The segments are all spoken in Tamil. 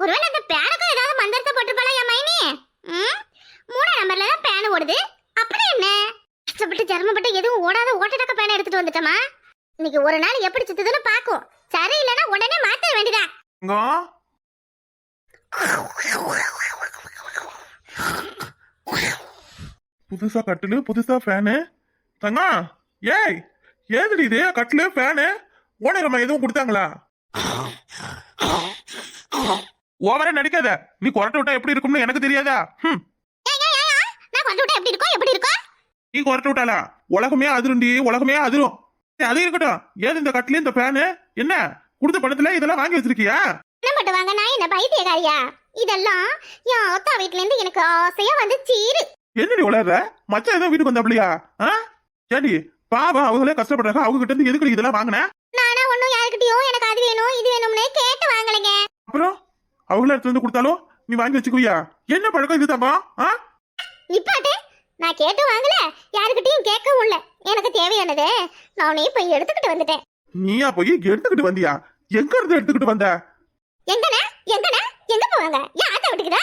ஒருவேளை அந்த பேனுக்கும் ஏதாவது மந்திரத்தை போட்டுப்பாளா என் மைனி? மூணா நம்பர்ல தான் பேன் ஓடுது. அப்புறம் என்ன? கஷ்டப்பட்டு சிரமப்பட்டு எதுவும் ஓடாத ஓட்டடக்க பேனை எடுத்துட்டு வந்துட்டோமா? இன்னைக்கு ஒரு நாள் எப்படி சுத்துதுன்னு பாக்கும் சரி இல்லைன்னா உடனே மாத்த வேண்டியதா? புதுசா கட்டிலு புதுசா ஃபேனு. தங்கா ஏய் ஏதுடி இது? கட்டிலு ஃபேனு. ஓனரம்மா எதுவும் கொடுத்தாங்களா? ஓவரா நடிக்காத. நீ கொரட்டை விட்டா எப்படி இருக்கும்னு எனக்கு தெரியாதா? ஹம், நான் கொண்டு விட்டா எப்படி இருக்கும் எப்படி இருக்கும் நீ கொரட்டை விட்டாளா? உலகமே அதிருண்டி உலகமே அதிரும். அது இருக்கட்டும். ஏது இந்த கட்டிலு இந்த ஃபேனு என்ன? கொடுத்த பணத்துல இதெல்லாம் வாங்கி வச்சிருக்கியா? என்ன மட்டும் வாங்க நான் என்ன பைத்தியக்காரியா? இதெல்லாம் என் அத்தா வீட்ல இருந்து எனக்கு ஆசையா வந்து சீரு. என்னடி உளர்ற? மச்சான் ஏதோ வீட்டுக்கு வந்தாப்லையா ஆ? ஏடி பாவம் அவங்களே கஷ்டப்படுறாங்க. அவங்க கிட்ட இருந்து எதுக்கு இதெல்லாம் வாங்கின? நானா ஒண்ணும் யாருக்கிட்டயும் எனக்கு அது வேணும் இது வேணும்னு கேட்டு வாங்கலைங்க. அப்புறம்? அவங்கள எடுத்து வந்து கொடுத்தாலும் நீ வாங்கி வச்சுக்குவியா? என்ன பழக்கம் இது தம்பா ஆ? நிப்பாட்டு நான் கேட்டு வாங்கல. யாருக்கிட்டயும் கேட்கவும் இல்ல. எனக்கு தேவையானது. நானே போய் எடுத்துக்கிட்டு வந்துட்டேன். நீயா போய் எடுத்துக்கிட்டு வந்தியா? எங்க இருந்து எடுத்துக்கிட்டு வந்த? எங்கண்ணே? எங்கண்ணே? எங்க போவாங்க? என் ஆத்தா வீட்டுக்குதா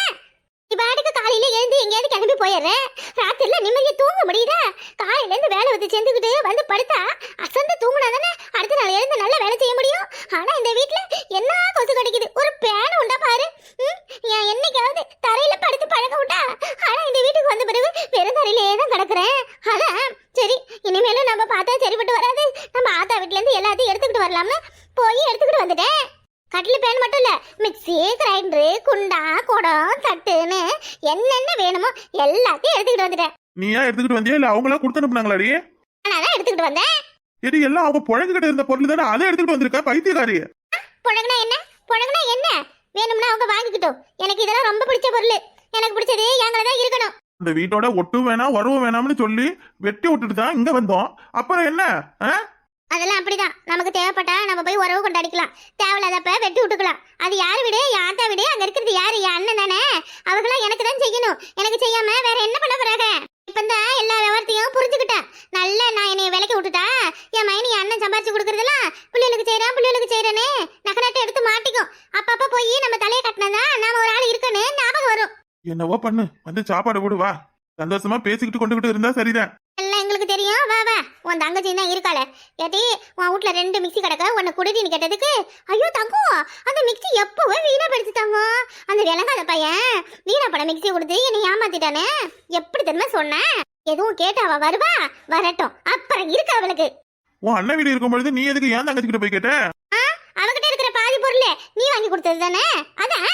இப்பாட்டுக்கு காலையில எழுந்து எங்கேயாவது கிளம்பி போயிடுறேன் ராத்திரில நிம்மதியா தூங்க முடியுதா? காலையில இருந்து வேலை வந்து சேர்ந்துக்கிட்டு வந்து படுத்தா அசந்து தூங்கினா தானே அடுத்த நாள் எழுந்து நல்ல வேலை செய்ய முடியும்? ஆனா இந்த வீட்ல என்ன கொசு கிடைக்குது ஒரு பேன் உண்டா பாரு ம், ஏன் என்னைக்காவது தரையில படுத்து பழக விட்டா ஆனா இந்த வீட்டுக்கு வந்த பிறகு வெறும் தரையிலே தான் கிடக்குறேன் அதான் சரி இனிமேலும் நம்ம பார்த்தா சரிப்பட்டு வராது நம்ம ஆத்தா வீட்ல இருந்து எல்லாத்தையும் எடுத்துக்கிட்டு வரலாம்னு போய் எடுத்துக்கிட்டு வந்துட்டேன் கட்டில் பேன் மட்டும் இல்ல மிக்ஸி கிரைண்டரு குண்டா குடம் தட்டுன்னு என்னென்ன வேணுமோ எல்லாத்தையும் எடுத்துக்கிட்டு வந்துட்டேன் நீயா எடுத்துக்கிட்டு வந்தியா? இல்ல அவங்களா கொடுத்து அனுப்புனாங்களாடி? நான் எடுத்துக்கிட்டு வந்தேன். எடி எல்லாம் அவங்க புழங்கிட்ட இருந்த பொருள் தானே? அதை எடுத்துக்கிட்டு வந்திருக்கா பைத்தியக்காரி? புழங்குனா என்ன? புழங்குனா என்ன? வேணும்னா அவங்க வாங்கிக்கிட்டோம் எனக்கு இதெல்லாம் ரொம்ப பிடிச்ச பொருள். எனக்கு பிடிச்சது எங்களை தான் இருக்கணும். இந்த வீட்டோட ஒட்டும் வேணாம் வரவும் வேணாம்னு சொல்லி வெட்டி விட்டுட்டு தான் இங்க வந்தோம். அப்புறம் என்ன? அதெல்லாம் அப்படிதான். நமக்கு தேவைப்பட்டா நம்ம போய் உறவு கொண்டாடிக்கலாம் தேவையில்லாதப்ப வெட்டி விட்டுக்கலாம். அது யார் விடு? யாத்தா விடு? அங்க இருக்கிறது யாரு? என் அண்ணன் தானே? அவங்களாம் எனக்கு தான் செய்யணும். எனக்கு செய்யாம வேற என்ன பண்ண போறாங்க? இப்ப இந்த எல்லா விவரத்தையும் புரிஞ்சுக்கிட்டேன். நல்ல நான் என்னைய விலைக்கு விட்டுட்டா? என் மைனி அண்ணன் சம்பாரிச்சு கொடுக்கறதெல்லாம் பிள்ளைகளுக்கு செய்கிறேன் பிள்ளைகளுக்கு செய்யறேன்னு நகநாட்டை எடுத்து மாட்டிக்கும். அப்பப்ப போய் நம்ம தலையை கட்டினதா நாம ஒரு ஆள் இருக்கன்னு ஞாபகம் வரும். என்னவோ பண்ணு. வந்து சாப்பாடு போடுவா சந்தோஷமா பேசிக்கிட்டு கொண்டுகிட்டு இருந்தா சரிதான் எல்லாம் எங்களுக்கு தெரியும் வா வா உன் தங்கச்சி தான் இருக்காள. ஏட்டி உன் வீட்ல ரெண்டு மிக்ஸி கிடக்க உன்னை குடிடின்னு கேட்டதுக்கு ஐயோ தங்கம் அந்த மிக்ஸி எப்பவே வீணா படுத்து தங்கம் அந்த விளங்காத பையன் வீணா பட மிக்ஸி கொடுத்து என்னை ஏமாத்திட்டானே. எப்படி தெரியுமா சொன்னேன் எதுவும் கேட்டு அவ வருவா? வரட்டும். அப்புறம் இருக்கு அவளுக்கு. உன் அண்ணன் வீடு இருக்கும் பொழுது நீ எதுக்கு ஏன் தங்கச்சிக்கிட்ட போய் கேட்ட? அவகிட்ட இருக்கிற பாதி பொருள் நீ வாங்கி கொடுத்தது தானே? அதான்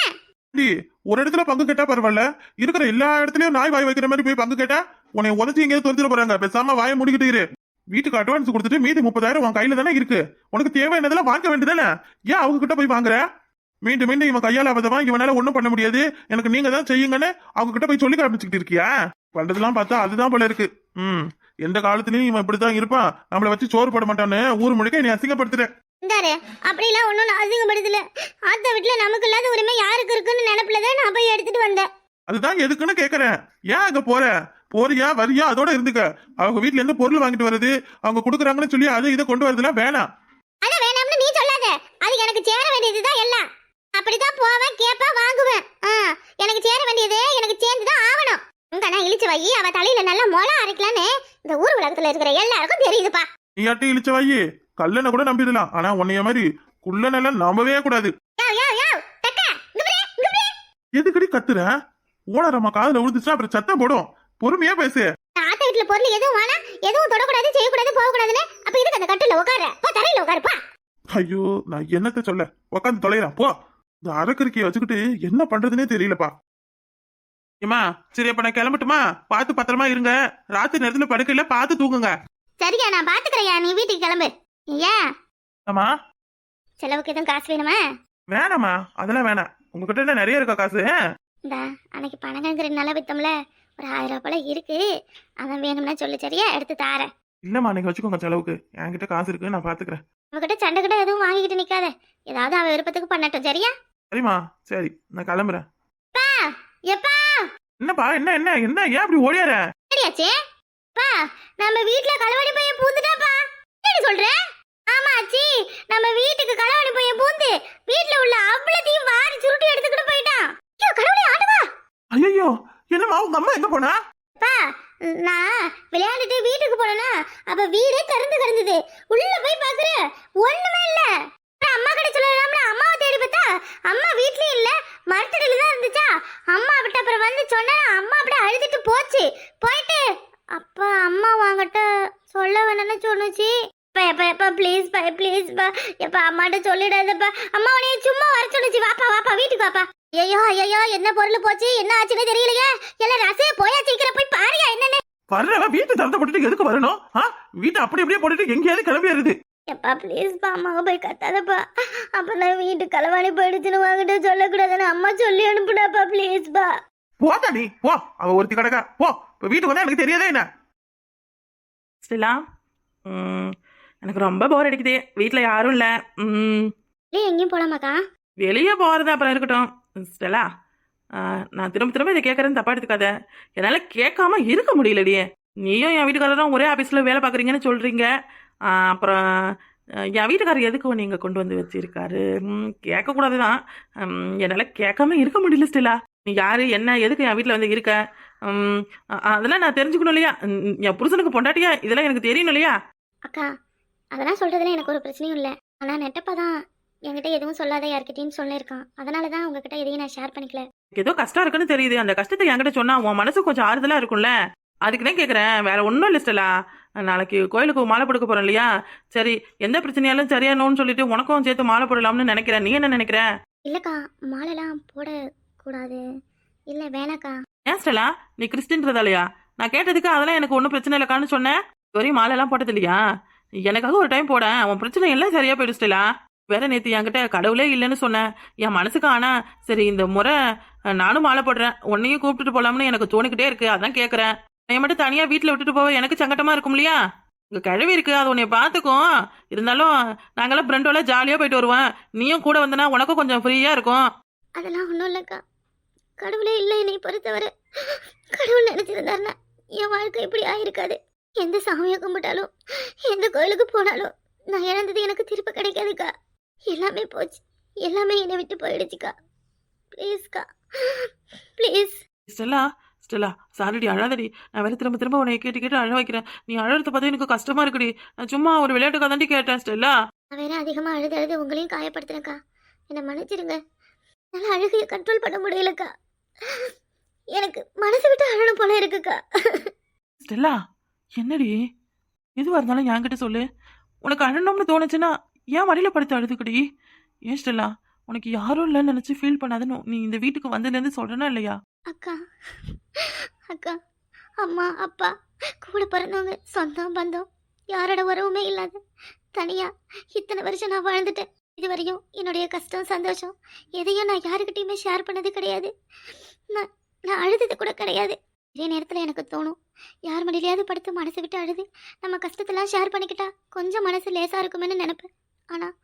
ஒரு இடத்துல பங்கு கேட்டா பரவாயில்ல. இருக்கிற எல்லா இடத்துலயும் நாய் வாய் வைக்கிற மாதிரி போய் பங்கு கேட்டா? உன்னை உதச்சி எங்கேயாவது துரத்திட போறாங்க. பேசாம வாயை மூடிக்கிட்டு வீட்டுக்கு அட்வான்ஸ் கொடுத்துட்டு மீதி முப்பதாயிரம் உன் கையில தானே இருக்கு. உனக்கு தேவையானதெல்லாம் வாங்க வேண்டியதானே? ஏன் அவங்க கிட்ட போய் வாங்குற? மீண்டும் மீண்டும் இவன் கையால அவதவா இவனால ஒண்ணும் பண்ண முடியாது. எனக்கு நீங்க தான் செய்யுங்கன்னு அவங்க கிட்ட போய் சொல்லி காமிச்சுக்கிட்டு இருக்கியா? பண்றதெல்லாம் பார்த்தா அதுதான் போல இருக்கு. ம். எந்த காலத்துலயும் இவன் இப்படித்தான் இருப்பான். நம்மள வச்சு சோறு போட மாட்டான்னு ஊர் முழுக்க நீ அசிங்கப்படுத்துற. இந்தாரு. அப்படிலாம் ஒன்றும் நான் அசிங்கப்படுத்தல. ஆத்த வீட்டில் நமக்கு இல்லாத உரிமை யாருக்கு இருக்குன்னு நினப்பில தான் நான் போய் எடுத்துட்டு வந்தேன். அதுதான் எதுக்குன்னு கேக்குறேன். ஏன் அங்க போற? போறியா வரியா? அதோட இருந்துக்க. அவங்க வீட்ல இருந்து பொருள் வாங்கிட்டு வருது அவங்க குடுக்குறாங்கன்னு சொல்லி அதை இதை கொண்டு வரதுலாம் வேணாம் அத வேணாம்னு நீ சொல்லாத. அது எனக்கு சேர வேண்டியதுதான் எல்லாம். அப்படிதான் போவேன் கேப்பேன் வாங்குவேன். ஆ, எனக்கு சேர வேண்டியது எனக்கு சேர்ந்துதான் ஆகணும். உங்க நான் இழிச்சு வை அவ தலையில நல்லா மொளை அரைக்கலான்னு இந்த ஊர் உலகத்துல இருக்கிற எல்லாருக்கும் தெரியுதுப்பா. நீ அட்டி இழிச்ச வாயி? கல்லனை கூட நம்பிடலாம். ஆனா உன்னைய மாதிரி குள்ளனெல்லாம் நம்பவே கூடாது. எதுக்கடி கத்துற? ஓனரம்மா காதுல விழுந்துச்சுன்னா அப்புறம் சத்தம் போடும். பொறுமையா பேசு. ஆத்த வீட்டுல பொருள் எதுவும் வேணாம் எதுவும் தொடக்கூடாது செய்யக்கூடாது போகக்கூடாதுன்னு அப்ப இதுக்கு அந்த கட்டில உட்கார போ தரையில உட்காருப்பா ஐயோ நான் என்னத்த சொல்ல? உக்காந்து தொலைறேன் போ. இந்த அரக்கறிக்கைய வச்சுக்கிட்டு என்ன பண்றதுனே தெரியலப்பா. ஏமா சரி அப்ப நான் கிளம்பட்டுமா? பார்த்து பத்திரமா இருங்க. ராத்திரி நேரத்துல படுக்கையில பார்த்து தூங்குங்க. சரியா நான் பாத்துக்கிறேயா நீ வீட்டுக்கு கிளம்பு. ஏன்? ஆமா. செலவுக்கு எதுவும் காசு வேணுமா? வேணாமா அதெல்லாம் வேணாம். உங்ககிட்ட என்ன நிறைய இருக்கா காசு? இந்த அன்னைக்கு பணங்கிற நல்ல வித்தம்ல. ஒரு ஆயிரம் ரூபாய் போல இருக்கு. அவன் வேணும்னா சொல்லு சரியா? எடுத்து தாரேன். இல்லம்மா நீங்க வச்சுக்கோங்க செலவுக்கு. என்கிட்ட காசு இருக்கு நான் பாத்துக்கிறேன். அவகிட்ட சண்டை கிட்ட எதுவும் வாங்கிக்கிட்டு நிக்காத. ஏதாவது அவ விருப்பத்துக்கு பண்ணட்டும் சரியா? சரிம்மா சரி நான் கிளம்புறேன். பா எப்பா? என்னப்பா என்ன என்ன என்ன ஏன் அப்படி ஓடியார? சரியாச்சே? பா நம்ம வீட்ல களவாணி பையன் பூந்துட்டாப்பா என்ன சொல்ற? ஆமா ஆச்சி. நம்ம வீட்டுக்கு களவாணி பையன் பூந்து வீட்ல உள்ள அவ்வளத்தையும் வாரி சுருட்டி எடுத்துக்கிட்டு போயிட்டான். உங்க அம்மா எங்க போனா? அப்பா நான் விளையாண்டுட்டு வீட்டுக்கு போனேனா அப்ப வீடே திறந்து கிடந்தது உள்ள போய் பாக்குறேன் ஒண்ணுமே இல்ல. அம்மா கிட்ட சொல்லலாம்ல அம்மாவை தேடி பார்த்தா அம்மா வீட்லயும் இல்ல மரத்தடியில தான் இருந்துச்சா. அம்மா விட்ட அப்புறம் வந்து சொன்னா அம்மா அப்படியே அழுதுட்டு போச்சு. போயிட்டு அப்பா அம்மா வாங்கிட்ட சொல்ல வேணும்னு சொன்னுச்சு. எப்பா எப்பா எப்பா ப்ளீஸ் பா ப்ளீஸ் பா. எப்பா அம்மாட்ட சொல்லிடாதப்பா. அம்மா உனைய சும்மா வர சொன்னுச்சு. வாப்பா வாப்பா வீட்டுக்கு வாப்பா. ஐயோ ஐயோ என்ன பொருள் போச்சு? என்ன ஆச்சுன்னு தெரியலையே. எல்லாம் ரசைய போயா சீக்கிரம் போய் பாரியா என்னன்னு. வர்றவ வீட்டு திறந்து போட்டுட்டு எதுக்கு வரணும்? ஆ? வீட்டை அப்படி அப்படியே போட்டுட்டு எங்கேயாவது கிளம்பிடுது எப்பா ப்ளீஸ்ப்பா அம்மாவை போய் கத்தாதப்பா. அப்பதான் வீட்டு களவாணி போயிடுச்சுன்னு வாங்கிட்டு சொல்லக்கூடாதுன்னு அம்மா சொல்லி அனுப்புடாப்பா ப்ளீஸ்ப்பா போதா நீ போ. அவ ஒருத்தி கிடக்கா. போ இப்ப வீட்டுக்கு வந்தா எனக்கு தெரியாதே என்ன? ஸ்டெல்லா ம், எனக்கு ரொம்ப போர் அடிக்குது. வீட்டில் யாரும் இல்லை. ஏய் எங்கேயும் போலாமாக்கா? வெளியே போகிறது அப்புறம் இருக்கட்டும். ஸ்டெலா நான் திரும்ப திரும்ப இதை கேட்குறேன்னு தப்பா எடுத்துக்காத. என்னால் கேட்காம இருக்க முடியலடியே நீயும் என் வீட்டுக்காரரும் ஒரே ஆஃபீஸில் வேலை பார்க்குறீங்கன்னு சொல்கிறீங்க அப்புறம் என் வீட்டுக்காரர் எதுக்கு நீங்கள் கொண்டு வந்து வச்சிருக்காரு? ம், கேட்கக்கூடாது தான் என்னால் கேட்காம இருக்க முடியல ஸ்டெலா நீ யார் என்ன எதுக்கு என் வீட்டில் வந்து இருக்க? அதெல்லாம் நான் தெரிஞ்சுக்கணும் இல்லையா? என் புருஷனுக்கு பொண்டாட்டியா? இதெல்லாம் எனக்கு தெரியணும் இல்லையா? அக்கா அதெல்லாம் சொல்கிறதுல எனக்கு ஒரு பிரச்சனையும் இல்லை. ஆனால் நெட்டப்பா தான் என்கிட்ட எதுவும் சொல்லாத யார்கிட்டயும் சொல்லியிருக்கான். அதனால தான் உங்ககிட்ட எதையும் நான் ஷேர் பண்ணிக்கல. ஏதோ கஷ்டம் இருக்குன்னு தெரியுது. அந்த கஷ்டத்தை என்கிட்ட சொன்னா உன் மனசு கொஞ்சம் ஆறுதலா இருக்கும்ல? அதுக்கு தான் கேட்குறேன் வேற ஒன்றும் இல்லை ஸ்டெல்லா. நாளைக்கு கோயிலுக்கு மாலை போடுக்க போறோம் இல்லையா? சரி எந்த பிரச்சனையாலும் சரியானோன்னு சொல்லிட்டு உனக்கும் சேர்த்து மாலை போடலாம்னு நினைக்கிறேன் நீ என்ன நினைக்கிற? இல்லக்கா மாலைலாம் போடக்கூடாது இல்லை வேணாக்கா. ஏன் ஸ்டெல்லா? நீ கிறிஸ்டின்றதாலயா? நான் கேட்டதுக்கு அதெல்லாம் எனக்கு ஒன்றும் பிரச்சனை இல்லைக்கான்னு சொன்னேன் வரையும் மாலைலாம் போட்டது இல்லையா எனக்காக ஒரு டைம் போட. உன் பிரச்சனை எல்லாம் சரியா போயிடு ஸ்டெல்லா. வேற நேத்து என்கிட்ட கடவுளே இல்லைன்னு சொன்னேன் என் மனசுக்கு ஆனா சரி இந்த முறை நானும் மாலை போடுறேன். உன்னையும் கூப்பிட்டுட்டு போலாம்னு எனக்கு தோணிக்கிட்டே இருக்கு. அதான் கேட்குறேன் என் மட்டும் தனியா வீட்டில் விட்டுட்டு போக எனக்கு சங்கட்டமா இருக்கும் இல்லையா? இங்க கிழவி இருக்கு. அது உன்னை பார்த்துக்கும் இருந்தாலும் நாங்களாம் ஃப்ரெண்டோட ஜாலியாக போயிட்டு வருவேன் நீயும் கூட வந்தனா உனக்கும் கொஞ்சம் ஃப்ரீயா இருக்கும். அதெல்லாம் ஒன்றும் இல்லைக்கா. கடவுளே இல்லை என்னை பொறுத்தவரை. கடவுள் நினைச்சிருந்தாருன்னா என் வாழ்க்கை இப்படி ஆயிருக்காது. எந்த சாமியை கும்பிட்டாலும் எந்த கோயிலுக்கு போனாலும் நான் இழந்தது எனக்கு திருப்ப கிடைக்காதுக்கா. எல்லாமே போச்சு. எல்லாமே என்னை விட்டு போயிடுச்சுக்கா. ப்ளீஸ்க்கா ப்ளீஸ் ஸ்டெல்லா ஸ்டெல்லா சாரிடி அழாதடி. நான் வேற திரும்ப திரும்ப உன்னை கேட்டு கேட்டு அழ வைக்கிறேன். நீ அழறத பார்த்தா எனக்கு கஷ்டமா இருக்குடி. நான் சும்மா ஒரு விளையாட்டுக்காக தாண்டி கேட்டேன் ஸ்டெல்லா. நான் வேற அதிகமாக அழுது அழுது உங்களையும் காயப்படுத்துறேன்க்கா. என்னை மன்னிச்சிடுங்க. என்னால் அழுகையை கண்ட்ரோல் பண்ண முடியலக்கா. எனக்கு மனசு விட்டு அழணும் போல இருக்குக்கா. ஸ்டெல்லா என்னடி? எதுவாக இருந்தாலும் என்கிட்ட சொல்லு. உனக்கு அழணும்னு தோணுச்சுன்னா ஏன் மடியில் படுத்து அழுதுக்கடி? ஏன் ஸ்டெல்லா உனக்கு யாரும் இல்லைன்னு நினச்சி ஃபீல் பண்ணாதுன்னு நீ இந்த வீட்டுக்கு வந்ததுலேருந்து சொல்கிறனா இல்லையா? அக்கா அக்கா அம்மா அப்பா கூட பிறந்தவங்க சொந்தம் பந்தம் யாரோட உறவுமே இல்லாத தனியா இத்தனை வருஷம் நான் வாழ்ந்துட்டேன். இது வரையும் என்னுடைய கஷ்டம் சந்தோஷம் எதையும் நான் யாருக்கிட்டையுமே ஷேர் பண்ணது கிடையாது. நான் நான் அழுதது கூட கிடையாது. இதே நேரத்தில் எனக்கு தோணும் யார் மடியிலையாவது படுத்து மனசு விட்டு அழுது நம்ம கஷ்டத்தெல்லாம் ஷேர் பண்ணிக்கிட்டா கொஞ்சம் மனசு லேசாக இருக்குமேன்னு நினப்பேன். ஆனால்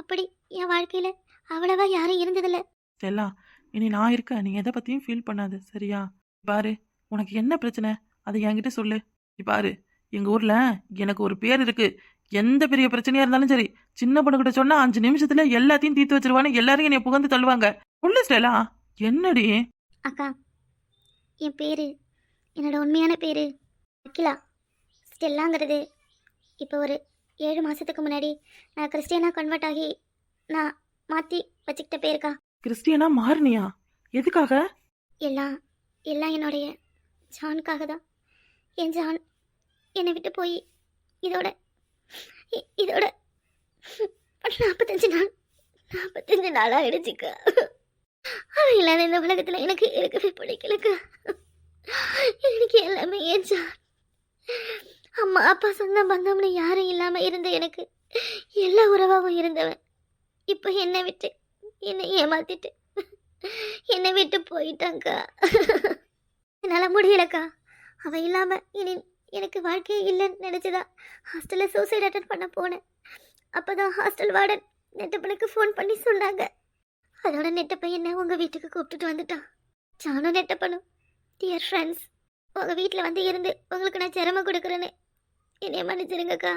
அப்படி என் வாழ்க்கையில் அவ்வளவா யாரும் இருந்ததில்ல. ஸ்டெல்லா இனி நான் இருக்க நீ எதை பற்றியும் ஃபீல் பண்ணாத சரியா? பாரு உனக்கு என்ன பிரச்சனை? அதை என்கிட்ட சொல்லு. பாரு எங்கள் ஊரில் எனக்கு ஒரு பேர் இருக்கு. எந்த பெரிய பிரச்சனையா இருந்தாலும் சரி சின்ன பொண்ணுகிட்ட சொன்னா அஞ்சு நிமிஷத்துல எல்லாத்தையும் தீர்த்து வச்சிருவான்னு எல்லாரும் என்னை புகழ்ந்து தள்ளுவாங்க. சொல்லு ஸ்டெல்லா என்னடி? அக்கா என் பேர் என்னோட உண்மையான பேர் அகிலா. ஸ்டெல்லாங்கிறது இப்போ ஒரு ஏழு மாதத்துக்கு முன்னாடி நான் கிறிஸ்டியனாக கன்வெர்ட் ஆகி நான் மாற்றி வச்சுக்கிட்ட பேருக்கா கிறிஸ்டியனா மாறுனியா? எதுக்காக? எல்லாம் எல்லாம் என்னுடைய ஜானுக்காக தான். என் ஜான் என்னை விட்டு போய் இதோட இதோட நாற்பத்தஞ்சு நாள் நாற்பத்தஞ்சு நாள் ஆயிடுச்சுக்கா அவன் இல்லாத இந்த உலகத்தில் எனக்கு இருக்கவே பிடிக்கலக்கா. எனக்கு எல்லாமே என் ஜான். அம்மா அப்பா சொந்த பந்தம்னு யாரும் இல்லாமல் இருந்த எனக்கு எல்லா உறவாகவும் இருந்தவன். இப்போ என்னை விட்டு என்னை ஏமாத்திட்டு என்னை விட்டு போயிட்டாங்க்கா என்னால் முடியலக்கா. அவன் இல்லாமல் இனி எனக்கு வாழ்க்கையே இல்லைன்னு நினச்சதா ஹாஸ்டலில் சூசைட் அட்டன் பண்ண போனேன். அப்போ தான் ஹாஸ்டல் வார்டன் நெட்டப்பனுக்கு ஃபோன் பண்ணி சொன்னாங்க. அதோட நெட்டப்பன் என்ன உங்கள் வீட்டுக்கு கூப்பிட்டுட்டு வந்துட்டான். சானும் நெட்டப்பனும் டியர் ஃப்ரெண்ட்ஸ் உங்கள் வீட்டில் வந்து இருந்து உங்களுக்கு நான் சிரமம் கொடுக்குறேன்னு என்னை மன்னிச்சிருங்கக்கா.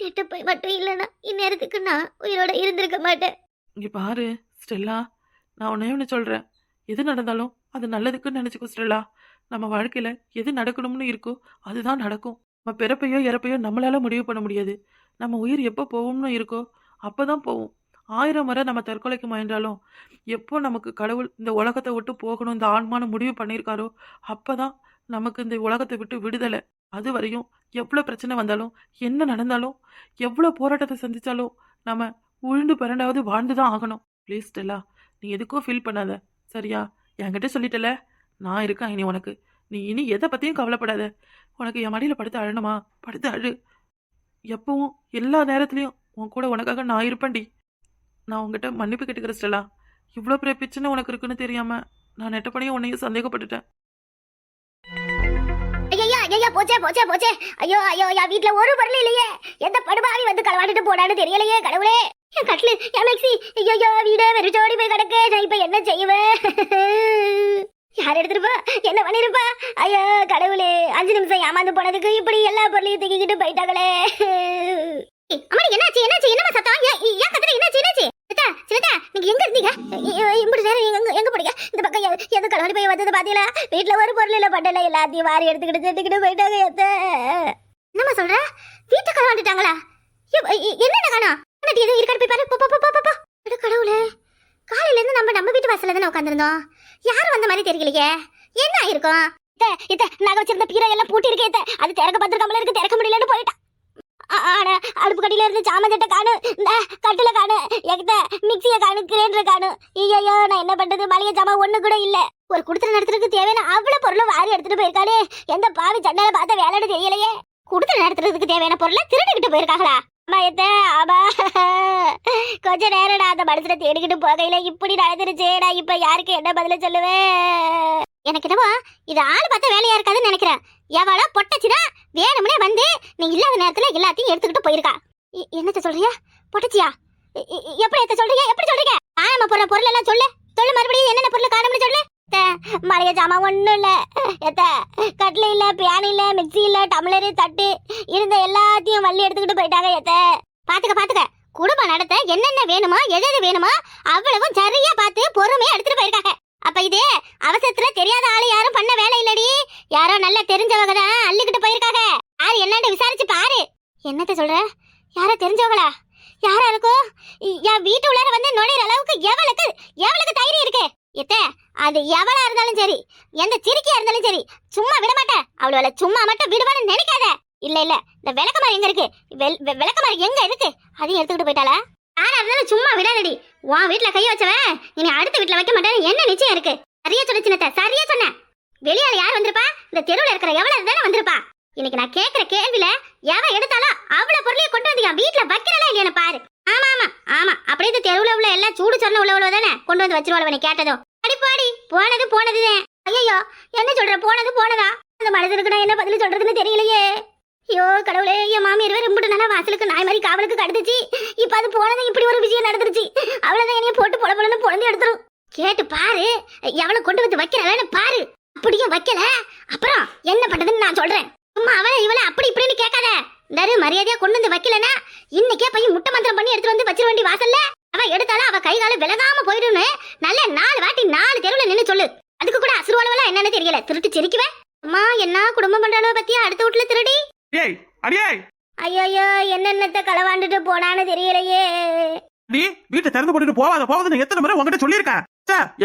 நெட்டப்பை மட்டும் இல்லைனா இந்நேரத்துக்கு நான் உயிரோட இருந்திருக்க மாட்டேன். இங்கே பாரு ஸ்டெல்லா. நான் உன்னைய ஒன்று சொல்கிறேன் எது நடந்தாலும் அது நல்லதுக்குன்னு நினச்சிக்கோ ஸ்டெல்லா. நம்ம வாழ்க்கையில் எது நடக்கணும்னு இருக்கோ அதுதான் நடக்கும். நம்ம பிறப்பையோ இறப்பையோ நம்மளால முடிவு பண்ண முடியாது. நம்ம உயிர் எப்போ போகும்னு இருக்கோ அப்போ தான் போகும். ஆயிரம் முறை நம்ம தற்கொலைக்கு முயன்றாலும் எப்போ நமக்கு கடவுள் இந்த உலகத்தை விட்டு போகணும் இந்த ஆன்மான முடிவு பண்ணியிருக்காரோ அப்போ தான் நமக்கு இந்த உலகத்தை விட்டு விடுதலை. அது வரையும் எவ்வளோ பிரச்சனை வந்தாலும் என்ன நடந்தாலும் எவ்வளோ போராட்டத்தை சந்தித்தாலும் நம்ம உழுந்து பிறண்டாவது வாழ்ந்து தான் ஆகணும். ப்ளீஸ் ஸ்டெல்லா நீ எதுக்கும் ஃபீல் பண்ணாத. சரியா? என்கிட்ட சொல்லிட்டல. நான் இருக்கேன் இனி உனக்கு. நீ இனி எதை பற்றியும் கவலைப்படாத. உனக்கு என் மடியில் படுத்து அழணுமா? படுத்து அழு. எப்பவும் எல்லா நேரத்துலையும் உன் கூட உனக்காக நான் இருப்பேன்டி. நான் உங்ககிட்ட மன்னிப்பு கேட்டுக்கிறேன் ஸ்டெல்லா. இவ்வளோ பெரிய பிரச்சனை உனக்கு இருக்குன்னு தெரியாமல் நான் நெட்டப்படியும் உன்னையும் சந்தேகப்பட்டுட்டேன். ஐயா போச்சே போச்சே போச்சே. ஐயோ ஐயோ ஐயா வீட்ல ஒரு பொருள் இல்லையே. எந்த படுபாவி வந்து களவாடிட்டு போனான்னு தெரியலையே கடவுளே. என் கட்லு என் மிக்ஸி ஐயோ வீடே வெறிச்சோடி போய் கிடக்கு. நான் இப்ப என்ன செய்வேன் யார் எடுத்திருப்பா? என்ன பண்ணிருப்பா? ஐயோ கடவுளே. அஞ்சு நிமிஷம் ஏமாந்து போனதுக்கு இப்படி எல்லா பொருளையும் தூக்கிக்கிட்டு போயிட்டாங்களே. அம்மா என்னாச்சு என்னாச்சு? என்னமா சத்தம்? ஏன் ஏன் கத்துற? என்னாச்சு என்னாச்சு? சித்தா நீங்க எங்க இருந்தீங்க? இப்படி நேரம் எங்க எங்க போறீங்க இந்த பக்கம் எ- எது போய் வந்தது பாத்தீங்களா? வீட்ல ஒரு பொருள் இல்ல பட்டல எல்லாத்தையும் வாரி எடுத்துக்கிட்டு செட்டுக்கிட்டு போயிட்டாங்க எத்த. என்னம்மா சொல்ற? வீட்டை கலவாண்டுட்டாங்களா என்னென்ன காணோம்? என்னடி எதுவும் இருக்காடு போய் பாரு. போ போ போ போ, கடவுளே. காலையில இருந்து நம்ம நம்ம வீட்டு வாசல்ல தானே உட்காந்துருந்தோம் யாரும் வந்த மாதிரி தெரியலையே. என்ன ஆயிருக்கும்? இத்த இத்த நகை வச்சிருந்த பீரோ எல்லாம் பூட்டி இருக்கே அது திறக்க பார்த்துருக்காமல இருக்கு திறக்க முடியலன்னு போயிட்டா. ஆனா அடுப்பு கட்டில இருந்து சாமஞ்சட்டை காணு இந்த கட்டில காணு எகிட்ட மிக்சிய காணு கிரைண்டரை காணு. ஐயோ நான் என்ன பண்றது? மளிகை ஜாமான் ஒண்ணு கூட இல்ல. ஒரு குடுத்தன நடத்துறதுக்கு தேவையான அவ்வளவு பொருளும் வாரி எடுத்துட்டு போயிருக்காளே. எந்த பாவி சண்டால பார்த்த வேலைன்னு தெரியலையே. குடுத்தன நடத்துறதுக்கு தேவையான பொருளை திருடிக்கிட்டு போயிருக்காங்களா? அம்மா. எத்த ஆமா கொஞ்ச நேரம் நான் அந்த மனசுல தேடிக்கிட்டு போகையில இப்படி நடந்துருச்சு நான் இப்ப யாருக்கு என்ன பதில சொல்லுவேன் எனக்கு என்னவோ இது ஆளு பார்த்த வேலையா இருக்காதுன்னு நினைக்கிறேன். எவளோ பொட்டச்சினா வேணும்னே வந்து நீ இல்லாத நேரத்துல எல்லாத்தையும் எடுத்துக்கிட்டு போயிருக்கா. என்னத்த சொல்றியா? பொட்டச்சியா? எ- எப்படி எத்த சொல்றீங்க? எப்படி சொல்றீங்க? காணாம போற பொருள் எல்லாம் சொல்லு. சொல்லு மறுபடியும் என்னென்ன பொருள் காணாமனு சொல்லு. அத்தை, மளிகை ஜாமான் ஒண்ணும் இல்ல. எத்த கட்ல இல்ல பியானி இல்ல மிக்சி இல்ல டம்ளரு தட்டு இருந்த எல்லாத்தையும் வள்ளி எடுத்துக்கிட்டு போயிட்டாங்க எத்த. பாத்துக்க பாத்துக்க. குடும்பம் நடத்த என்னென்ன வேணுமோ எது எது வேணுமோ அவ்வளவும் சரியா பார்த்து பொறுமையா எடுத்துட்டு போயிருக்காங்க. அப்ப இது அவசரத்துல தெரியாத ஆளு யாரும் பண்ண வேலை இல்லடி. யாரோ நல்லா தெரிஞ்சவங்க தான் அள்ளிக்கிட்டு போயிருக்காங்க. யாரு என்னன்னு விசாரிச்சு பாரு. என்னத்த சொல்ற? யாரோ தெரிஞ்சவங்களா? யாரா இருக்கும் என் வீட்டு உள்ளார வந்து நுழையிற அளவுக்கு எவளுக்கு எவளுக்கு தைரியம் இருக்கு? எத்த அது எவளா இருந்தாலும் சரி எந்த சிரிக்கியா இருந்தாலும் சரி சும்மா விட மாட்டேன் அவளோட சும்மா மட்டும் விடுவான்னு நினைக்காத. இல்ல இல்ல இந்த விளக்கமாரி எங்க இருக்கு? வெள்- வெ- விளக்கமாரி எங்க இருக்கு? அதையும் எடுத்துக்கிட்டு போயிட்டாளா? யாரா இருந்தாலும் சும்மா விடாதடி. உன் வீட்டுல கைய வச்சவன் இனி அடுத்த வீட்டுல வைக்க மாட்டேன்னு என்ன நிச்சயம் இருக்கு? சரியா சொன்ன சின்னத்த சரியா சொன்ன. வெளியால யார் வந்திருப்பா? இந்த தெருவுல இருக்கிற எவ்வளவு தானே வந்திருப்பா? இன்னைக்கு நான் கேக்குற கேள்வியில எவ எடுத்தாலும் அவ்வளவு பொருளையும் கொண்டு வந்து என் வீட்டுல வைக்கிறதா இல்லையா பாரு. ஆமா ஆமா ஆமா. அப்படியே இந்த தெருவுல உள்ள எல்லாம் சூடு சொன்ன உள்ள தானே கொண்டு வந்து வச்சிருவாள் நீ கேட்டதும். அடி பாடி போனது போனதுதான் ஐயோ என்ன சொல்ற? போனது போனதா? அந்த மனதிற்கு நான் என்ன பதில் சொல்றதுன்னு தெரியலையே. ஐயோ கடவுளே என் மாமியார் வேற ரொம்ப நல்லா வாசலுக்கு நாய் மாதிரி காவலுக்கு கடந்துச்சு இப்ப அது போனது இப்படி ஒரு விஷயம் நடந்துருச்சு. அவ்வளவுதான் என்னைய போட்டு பொல பொலன்னு பொழந்து எடுத்துரும். கேட்டு பாரு எவ்வளவு கொண்டு வந்து வைக்கிறாளன்னு பாரு. அப்படியும் வைக்கல. அப்புறம் என்ன பண்றதுன்னு நான் சொல்றேன். சும்மா அவளை இவளை அப்படி இப்படின்னு கேட்காத. இந்த மரியாதையா கொண்டு வந்து வைக்கலனா இன்னைக்கே போய் முட்டை மந்திரம் பண்ணி எடுத்துட்டு வந்து வச்சிட வேண்டி வாசல்ல அவ எடுத்தாலும் அவ கை கால விலகாம போயிடும்னு நல்ல நாலு வாட்டி நாலு தெருவுல நின்னு சொல்லு. அதுக்கு கூட அசுறுவாளவெல்லாம் என்னன்னு தெரியல. திருட்டு சிரிக்குவேன் அம்மா என்ன குடும்பம் பண்றாளோ பத்தியா? அடுத்த வீட்டுல திருடி. ஏய் அடியே. ஐயோ என்னென்னத்த களவாண்டுட்டு போனான்னு தெரியலையே. நீ வீட்டை திறந்து போட்டுட்டு போவாத போவாதுன்னு எத்தனை முறை உங்ககிட்ட சொல்லியிருக்கேன்.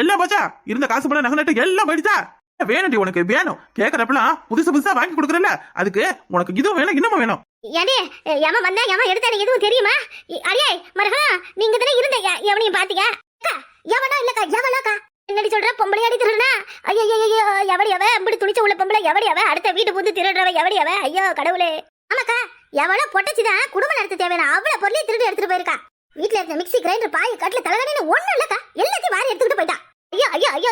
எல்லாம் போச்சா? இருந்த காசு பணம் நகை எல்லாம் போயிடுச்சா? வேணும்டி உனக்கு? வேணும். கேக்குறப்பலாம் புதுசு புதுசா வாங்கி கொடுக்குறல அதுக்கு உனக்கு இதுவும் வேணும் இன்னமும் வேணும். ஏடே எவன் வந்தா எவன் எடுத்தா எனக்கு எதுவும் தெரியுமா? அடியே மரகா நீங்க தானே இருந்த எவனையும் பாத்தீங்க? அக்கா, எவனா இல்லக்கா எவனாக்கா என்னடி சொல்ற பொம்பளை அடி திருடுனா? ஐயோ ஐயோ எவடி அவ? இப்படி துணிச்ச உள்ள பொம்பளை எவடி அவ? அடுத்த வீட்டு புந்து திருடுறவ எவடி அவ? ஐயோ கடவுளே. ஆமாக்கா எவளோ பொட்டச்சுதான் குடும்பம் நடத்த தேவையான அவ்வளவு பொருளையும் திருடி எடுத்துட்டு போயிருக்கா. வீட்டுல இருந்த மிக்சி கிரைண்டர் பாய் கட்ல தலைவனின்னு ஒண்ணும் இல்லக்கா எல்லாத்தையும் வாரி எடுத்துக்கிட்டு போயிட்டா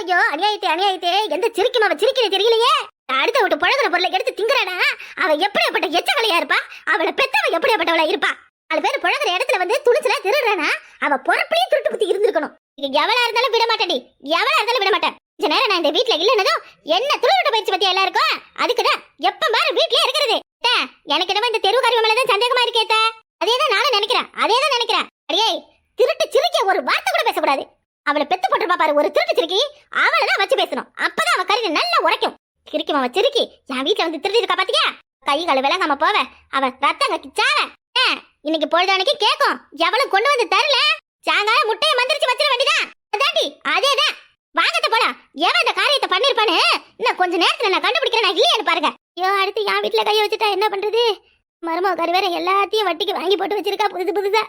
ஐயோ அநியாயத்தை அநியாயத்தை. அநியாயத்தே எந்த சிரிக்கும் அவ சிரிக்கிறே தெரியலையே. அடுத்த விட்டு பழகுற பொருளை எடுத்து திங்குறானா? அவ எப்படியாப்பட்ட எச்சவளையா இருப்பா? அவளை பெத்தவ எப்படியாப்பட்டவளா இருப்பா? நாலு பேர் பழகுற இடத்துல வந்து துணிச்சலா திருடுறானா? அவ பொறப்புலயும் திருட்டு குத்தி இருந்திருக்கணும். இது எவளா இருந்தாலும் விட மாட்டேடி எவளா இருந்தாலும் விட மாட்டேன். கொஞ்ச நேரம் நான் இந்த வீட்ல இல்லனதும் என்ன திருட்டு பயிற்சி பத்தி எல்லாருக்கும்? அதுக்குதான் எப்ப பாரு வீட்லயே இருக்கிறது. அத்தை, எனக்கு என்னவோ இந்த தெருவு கருவி மேலதான் சந்தேகமா இருக்கேத்த அதேதான் நானும் நினைக்கிறேன். அதேதான் நினைக்கிறேன். அடியே திருட்டு சிரிக்க ஒரு வார்த்தை கூட பேசக்கூடாது. அவளை பெத்து போட்டுருப்பா பாரு ஒரு திருட்டு சிரிக்கி அவளை தான் வச்சு பேசணும். அப்பதான் அவ கருவி நல்லா உரைக்கும் சிரிக்கி மாமா சிரிக்கி. என் வீட்டுல வந்து திருடி இருக்கா பாத்தியா? கை கால விளங்காம போவ. அவன் ரத்தம் கக்கிச்சாவ ஆ, இன்னைக்கு பொழுதானைக்கு கேக்கும். எவளும் கொண்டு வந்து தரல. சாயங்காலம் முட்டையை மந்திரிச்சு வச்சிட வேண்டியதான் அதாண்டி அதேதான். வாங்கத்த போலாம் எவன் இந்த காரியத்தை பண்ணிருப்பானு இன்னும் கொஞ்ச நேரத்துல நான் கண்டுபிடிக்கிறேன். நான் இல்லையான்னு பாருங்க. ஐயோ அடுத்து என் வீட்டுல கையை வச்சுட்டா என்ன பண்றது? மருமக கறி வேற எல்லாத்தையும் வட்டிக்கு வாங்கி போட்டு வச்சிருக்கா புதுசு புதுசா.